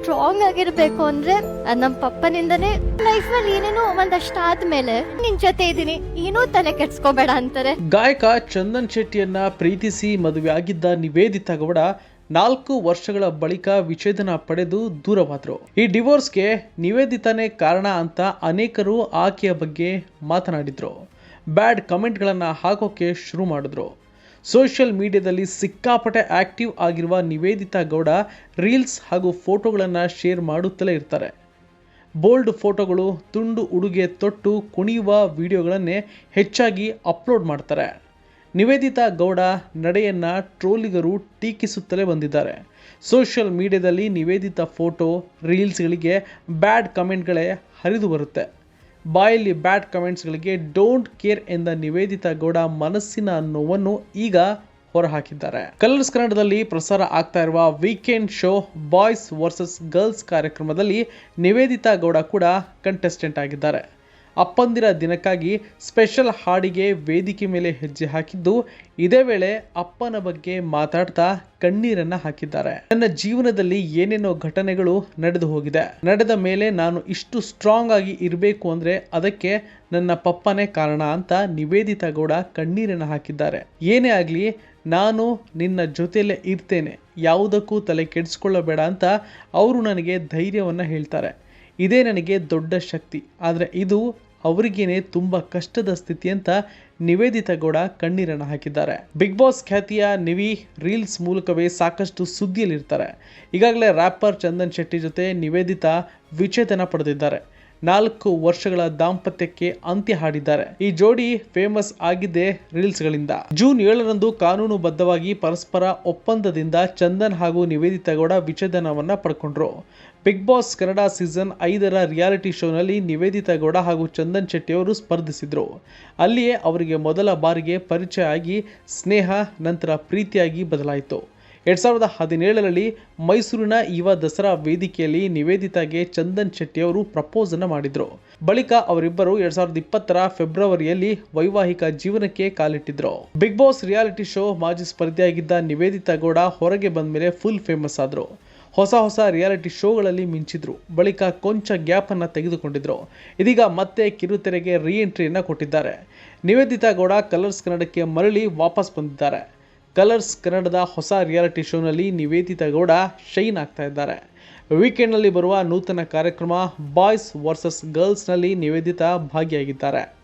Strong ಆಗಿರ್ಬೇಕು ಅಂದ್ರೆ ನಮ್ಮ ನಮ್ ಪಪ್ಪನಿಂದನೇ ಲೈಫ್ನಲ್ಲಿ ಏನೇನೋ ಒಂದಷ್ಟು ಆದ್ಮೇಲೆ ನಿನ್ ಜೊತೆ ಇದೀನಿ, ಏನೂ ತಲೆ ಕೆಡ್ಸ್ಕೋಬೇಡ ಅಂತಾರೆ. ಗಾಯಕ ಚಂದನ್ ಶೆಟ್ಟಿಯನ್ನ ಪ್ರೀತಿಸಿ ಮದುವೆಯಾಗಿದ್ದ ನಿವೇದಿತಾ ಗೌಡ ನಾಲ್ಕು ವರ್ಷಗಳ ಬಳಿಕ ವಿಚ್ಛೇದನ ಪಡೆದು ದೂರವಾದರು. ಈ ಡಿವೋರ್ಸ್ಗೆ ನಿವೇದಿತನೇ ಕಾರಣ ಅಂತ ಅನೇಕರು ಆಕೆಯ ಬಗ್ಗೆ ಮಾತನಾಡಿದ್ರು. ಬ್ಯಾಡ್ ಕಮೆಂಟ್ಗಳನ್ನು ಹಾಕೋಕೆ ಶುರು ಮಾಡಿದ್ರು. ಸೋಷಿಯಲ್ ಮೀಡಿಯಾದಲ್ಲಿ ಸಿಕ್ಕಾಪಟ್ಟೆ ಆಕ್ಟಿವ್ ಆಗಿರುವ ನಿವೇದಿತಾ ಗೌಡ ರೀಲ್ಸ್ ಹಾಗೂ ಫೋಟೋಗಳನ್ನು ಶೇರ್ ಮಾಡುತ್ತಲೇ ಇರ್ತಾರೆ. ಬೋಲ್ಡ್ ಫೋಟೋಗಳು, ತುಂಡು ಉಡುಗೆ ತೊಟ್ಟು ಕುಣಿಯುವ ವಿಡಿಯೋಗಳನ್ನೇ ಹೆಚ್ಚಾಗಿ ಅಪ್ಲೋಡ್ ಮಾಡ್ತಾರೆ. ನಿವೇದಿತಾ ಗೌಡ ನಡೆಯನ್ನು ಟ್ರೋಲಿಗರು ಟೀಕಿಸುತ್ತಲೇ ಬಂದಿದ್ದಾರೆ. ಸೋಷಿಯಲ್ ಮೀಡಿಯಾದಲ್ಲಿ ನಿವೇದಿತಾ ಫೋಟೋ, ರೀಲ್ಸ್ಗಳಿಗೆ ಬ್ಯಾಡ್ ಕಮೆಂಟ್ಗಳೇ ಹರಿದು ಬರುತ್ತೆ. ಬಾಯಲ್ಲಿ ಬ್ಯಾಡ್ ಕಮೆಂಟ್ಸ್ಗಳಿಗೆ ಡೋಂಟ್ ಕೇರ್ ಎಂದ ನಿವೇದಿತಾ ಗೌಡ ಮನಸ್ಸಿನ ನೋವನ್ನು ಈಗ ಹೊರಹಾಕಿದ್ದಾರೆ. ಕಲರ್ಸ್ ಕನ್ನಡದಲ್ಲಿ ಪ್ರಸಾರ ಆಗ್ತಾ ಇರುವ weekend show boys versus girls ಕಾರ್ಯಕ್ರಮದಲ್ಲಿ ನಿವೇದಿತಾ ಗೌಡ ಕೂಡ ಕಂಟೆಸ್ಟೆಂಟ್ ಆಗಿದ್ದಾರೆ. ಅಪ್ಪಂದಿರ ದಿನಕ್ಕಾಗಿ ಸ್ಪೆಷಲ್ ಹಾಡಿಗೆ ವೇದಿಕೆ ಮೇಲೆ ಹೆಜ್ಜೆ ಹಾಕಿದ್ದು, ಇದೇ ವೇಳೆ ಅಪ್ಪನ ಬಗ್ಗೆ ಮಾತಾಡ್ತಾ ಕಣ್ಣೀರನ್ನ ಹಾಕಿದ್ದಾರೆ. ನನ್ನ ಜೀವನದಲ್ಲಿ ಏನೇನೋ ಘಟನೆಗಳು ನಡೆದು ಹೋಗಿದೆ. ನಡೆದ ಮೇಲೆ ನಾನು ಇಷ್ಟು ಸ್ಟ್ರಾಂಗ್ ಆಗಿ ಇರಬೇಕು ಅಂದ್ರೆ ಅದಕ್ಕೆ ನನ್ನ ಪಪ್ಪನೇ ಕಾರಣ ಅಂತ ನಿವೇದಿತಾ ಗೌಡ ಕಣ್ಣೀರನ್ನ ಹಾಕಿದ್ದಾರೆ. ಏನೇ ಆಗಲಿ, ನಾನು ನಿನ್ನ ಜೊತೆಯಲ್ಲೇ ಇರ್ತೇನೆ. ಯಾವುದಕ್ಕೂ ತಲೆ ಕೆಡಿಸ್ಕೊಳ್ಳಬೇಡ ಅಂತ ಅವರು ನನಗೆ ಧೈರ್ಯವನ್ನು ಹೇಳ್ತಾರೆ. ಇದೇ ನನಗೆ ದೊಡ್ಡ ಶಕ್ತಿ. ಆದರೆ ಇದು ಅವರಿಗೇನೆ ತುಂಬ ಕಷ್ಟದ ಸ್ಥಿತಿ ಅಂತ ನಿವೇದಿತ ಗೌಡ ಕಣ್ಣೀರನ್ನು ಹಾಕಿದ್ದಾರೆ. ಬಿಗ್ ಬಾಸ್ ಖ್ಯಾತಿಯ ನಿವಿ ರೀಲ್ಸ್ ಮೂಲಕವೇ ಸಾಕಷ್ಟು ಸುದ್ದಿಯಲ್ಲಿರ್ತಾರೆ. ಈಗಾಗಲೇ ರ್ಯಾಪರ್ ಚಂದನ್ ಶೆಟ್ಟಿ ಜೊತೆ ನಿವೇದಿತಾ ವಿಚ್ಛೇದನ ಪಡೆದಿದ್ದಾರೆ. ನಾಲ್ಕು ವರ್ಷಗಳ ದಾಂಪತ್ಯಕ್ಕೆ ಅಂತ್ಯ ಹಾಡಿದ್ದಾರೆ. ಈ ಜೋಡಿ ಫೇಮಸ್ ಆಗಿದ್ದೇ ರೀಲ್ಸ್ಗಳಿಂದ. ಜೂನ್ ಏಳರಂದು ಕಾನೂನುಬದ್ಧವಾಗಿ ಪರಸ್ಪರ ಒಪ್ಪಂದದಿಂದ ಚಂದನ್ ಹಾಗೂ ನಿವೇದಿತಾ ಗೌಡ ವಿಚ್ಛೇದನವನ್ನ ಪಡ್ಕೊಂಡ್ರು. ಬಿಗ್ ಬಾಸ್ ಕನ್ನಡ ಸೀಸನ್ ಐದರ ರಿಯಾಲಿಟಿ ಶೋನಲ್ಲಿ ನಿವೇದಿತಾ ಗೌಡ ಹಾಗೂ ಚಂದನ್ ಶೆಟ್ಟಿ ಅವರು ಸ್ಪರ್ಧಿಸಿದ್ರು. ಅಲ್ಲಿಯೇ ಅವರಿಗೆ ಮೊದಲ ಬಾರಿಗೆ ಪರಿಚಯ ಆಗಿ ಸ್ನೇಹ, ನಂತರ ಪ್ರೀತಿಯಾಗಿ ಬದಲಾಯಿತು. ಎರಡ್ ಸಾವಿರದ ಹದಿನೇಳರಲ್ಲಿ ಮೈಸೂರಿನ ಯುವ ದಸರಾ ವೇದಿಕೆಯಲ್ಲಿ ನಿವೇದಿತಾಗೆ ಚಂದನ್ ಶೆಟ್ಟಿ ಅವರು ಪ್ರಪೋಸ್ ಅನ್ನ ಮಾಡಿದ್ರು. ಬಳಿಕ ಅವರಿಬ್ಬರು ಎರಡ್ ಸಾವಿರದ ಇಪ್ಪತ್ತರ ಫೆಬ್ರವರಿಯಲ್ಲಿ ವೈವಾಹಿಕ ಜೀವನಕ್ಕೆ ಕಾಲಿಟ್ಟಿದ್ರು. ಬಿಗ್ ಬಾಸ್ ರಿಯಾಲಿಟಿ ಶೋ ಮಾಜಿ ಸ್ಪರ್ಧಿಯಾಗಿದ್ದ ನಿವೇದಿತಾ ಗೌಡ ಹೊರಗೆ ಬಂದ ಮೇಲೆ ಫುಲ್ ಫೇಮಸ್ ಆದ್ರು. ಹೊಸ ಹೊಸ ರಿಯಾಲಿಟಿ ಶೋಗಳಲ್ಲಿ ಮಿಂಚಿದ್ರು. ಬಳಿಕ ಕೊಂಚ ಗ್ಯಾಪ್ ಅನ್ನು ತೆಗೆದುಕೊಂಡಿದ್ರು. ಇದೀಗ ಮತ್ತೆ ಕಿರುತೆರೆಗೆ ರೀ ಎಂಟ್ರಿಯನ್ನ ಕೊಟ್ಟಿದ್ದಾರೆ. ನಿವೇದಿತಾ ಗೌಡ ಕಲರ್ಸ್ ಕನ್ನಡಕ್ಕೆ ಮರಳಿ ವಾಪಸ್ ಬಂದಿದ್ದಾರೆ. ಕಲರ್ಸ್ ಕನ್ನಡದ ಹೊಸ ರಿಯಾಲಿಟಿ ಶೋನಲ್ಲಿ ನಿವೇದಿತ ಗೌಡ ಶೈನ್ ಆಗ್ತಾ ಇದ್ದಾರೆ. ವೀಕೆಂಡ್ನಲ್ಲಿ ಬರುವ ನೂತನ ಕಾರ್ಯಕ್ರಮ ಬಾಯ್ಸ್ ವರ್ಸಸ್ ಗರ್ಲ್ಸ್ನಲ್ಲಿ ನಿವೇದಿತ ಭಾಗಿಯಾಗಿದ್ದಾರೆ.